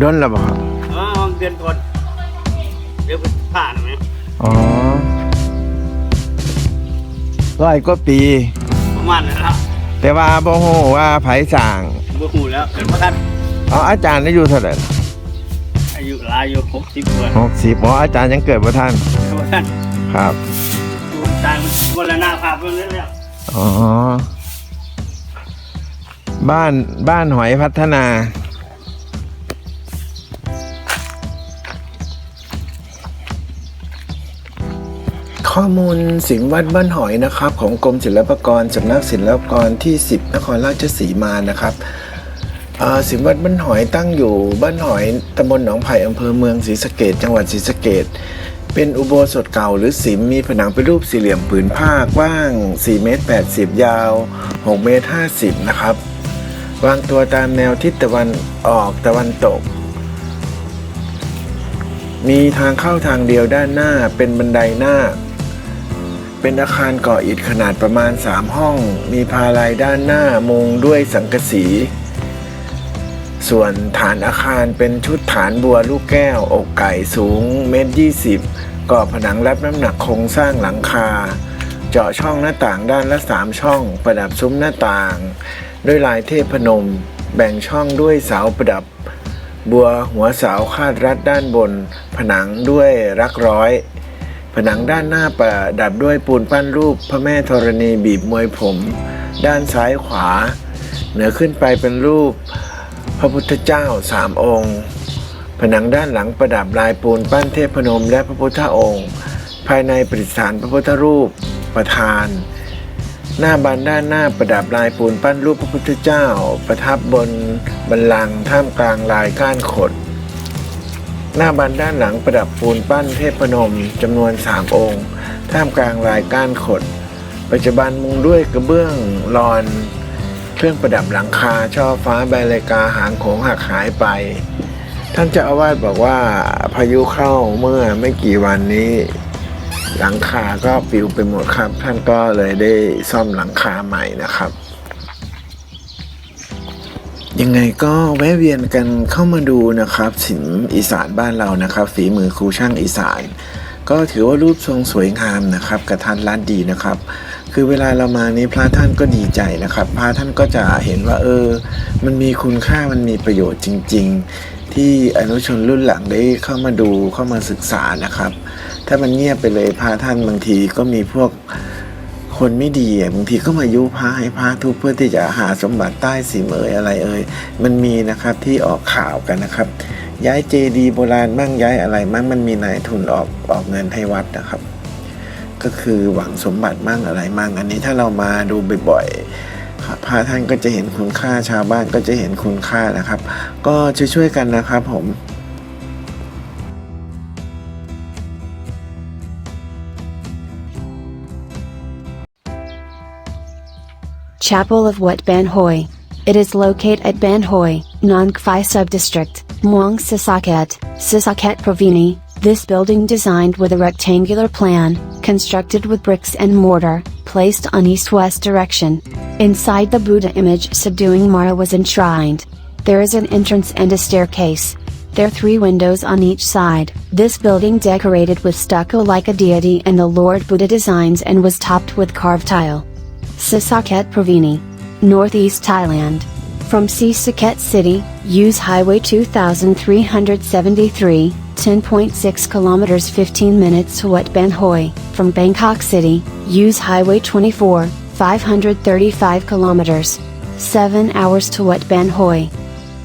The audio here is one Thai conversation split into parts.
โดนแล้วบ่ครับอ๋อเดือนก่อนเดี๋ยวผ่านไหมอ๋อร้อยกว่าปี ประมาณนั้นละแต่ว่าบ่ฮู้ว่าไผสร้างบ่หูแล้วเป็นพระท่านอ๋ออาจารย์อายุเท่าไหร่อายุหลายอยู่หกสิบกว่า60อ๋ออาจารย์ยังเกิดบ่ทันพระท่านครับดูตายมันบรณาภาพเรื่องนี้แล้วอ๋อบ้านบ้านหอยพัฒนา ข้อมูลสิงวัดบ้านหอยนะครับของกรมศิลปากรสำนักศิลปากรที่ 10 นครราชสีมานะครับอ่าสิงวัดบ้านหอยตั้งอยู่บ้านหอยตำบลหนองไผ่อำเภอเมืองศรีสะเกดจังหวัดศรีสะเกดเป็นอุโบสถเก่าหรือสิมมีผนังเป็นรูปสี่เหลี่ยมผืนผ้ากว้าง 4 เมตร 80 ยาว 6 เมตร 50 นะครับ วางตัวตามแนวทิศตะวันออกตะวันตก มีทางเข้าทางเดียวด้านหน้าเป็นบันไดหน้า เป็นอาคารก่ออิฐขนาดประมาณ 3 ห้อง มีพาลายด้านหน้ามุงด้วยสังกะสี ส่วนฐานอาคารเป็นชุดฐานบัวลูกแก้ว อกไก่สูงเมตรยี่สิบก่อผนังรับน้ำหนักโครงสร้างหลังคา เจาะช่องหน้าต่างด้านละสามช่อง ประดับซุ้มหน้าต่าง ด้วยลายเทพนม แบ่งช่องด้วยเสาประดับ บัวหัวเสาคาดรัดด้านบน ผนังด้วยรักร้อย ผนังด้านหน้าประดับด้วยปูนปั้นรูป พระแม่ธรณีบีบมวยผม ด้านซ้ายขวา เหนือขึ้นไปเป็นรูป พระพุทธเจ้าสามองค์ ผนังด้านหลังประดับลายปูนปั้นเทพนมและพระพุทธองค์ ภายในประดิษฐานพระพุทธรูปประธาน หน้าบานด้านหน้าประดับลายปูนปั้นรูปพระพุทธเจ้า ประทับบนบัลลังท่ามกลางลายก้านขด หน้าบานด้านหลังประดับปูนปั้นเทพนมจำนวนสามองค์ ท่ามกลางลายก้านขด ปัจจุบันมุงด้วยกระเบื้องลอน เครื่องประดับหลังคา ช่อฟ้าใบเลกาหางโขงหักหายไป ท่านเจ้าอาวาสบอกว่าพายุเข้าเมื่อไม่กี่วันนี้ หลังคาก็ปิวไปหมดครับ ท่านก็เลยได้ซ่อมหลังคาใหม่นะครับ ยังไงก็แวะเวียนกันเข้ามาดูนะครับสินอีสานบ้านเรานะครับ ฝีมือครูช่างอีสาน ก็ถือว่ารูปทรงสวยงามนะครับกระทันรัดดีนะครับ คือเวลาเรามานี้พระท่านก็ดีใจนะครับ พระท่านก็จะเห็นว่าเออ มันมีคุณค่ามันมีประโยชน์จริง ๆ ที่อนุชนรุ่นหลังได้เข้ามาดูเข้ามาศึกษานะครับ ถ้ามันเงียบไปเลยพระท่านบางทีก็มีพวก คนไม่ดีบางทีก็มายุพระให้พระทุบเพื่อที่จะหาสมบัติใต้สีเมยอะไรเอ่ยมันมีนะครับที่ออกข่าวกันนะครับ ย้ายเจดีโบราณมั่งย้ายอะไรมั่งมันมีนายทุนออกออกเงินให้วัดนะครับ ก็คือหวังสมบัติมั่งอะไรมั่งอันนี้ถ้าเรามาดูบ่อยๆพระท่านก็จะเห็นคุณค่าชาวบ้านก็จะเห็นคุณค่านะครับ ก็ช่วยๆกันนะครับผม Chapel of Wat Ban Hoi. It is located at Ban Hoi, Nong Phai Subdistrict, Muang Sisaket, Sisaket Provini. This building designed with a rectangular plan, constructed with bricks and mortar, placed on east-west direction. Inside the Buddha image subduing Mara was enshrined. There is an entrance and a staircase. There are three windows on each side. This building decorated with stucco like a deity and the Lord Buddha designs and was topped with carved tile. Sisaket Provini. Northeast Thailand. From Sisaket City, use Highway 2373, 10.6 kilometers 15 minutes to Wat Ban Hoi. From Bangkok City, use Highway 24, 535 kilometers, 7 hours to Wat Ban Hoi.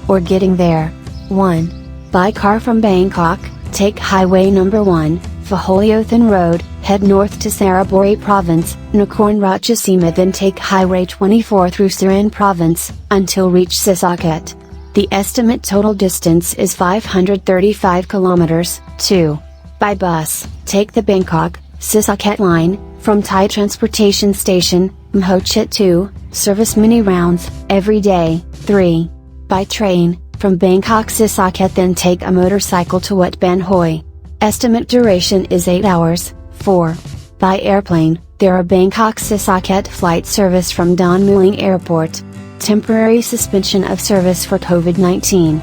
Or getting there. 1. By car from Bangkok, take Highway number 1, Fahoyothan Road, head north to Saraburi Province, Nakorn Ratchasima then take Highway 24 through Siran Province, until reach Sisaket. The estimate total distance is 535 kilometers. 2. By bus, take the Bangkok, Sisaket line, from Thai Transportation Station, Mhochit 2, service mini rounds, every day. 3. By train, from Bangkok Sisaket then take a motorcycle to Wat Ban Hoi. Estimate duration is 8 hours. 4. By airplane, there are Bangkok Sisaket flight service from Don Mueang Airport. Temporary suspension of service for COVID 19.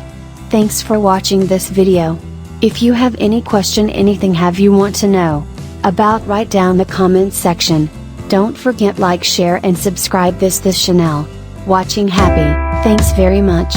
Thanks for watching this video. If you have any question anything have you want to know about write down the comments section. Don't forget like share and subscribe this this channel. Watching happy, thanks very much.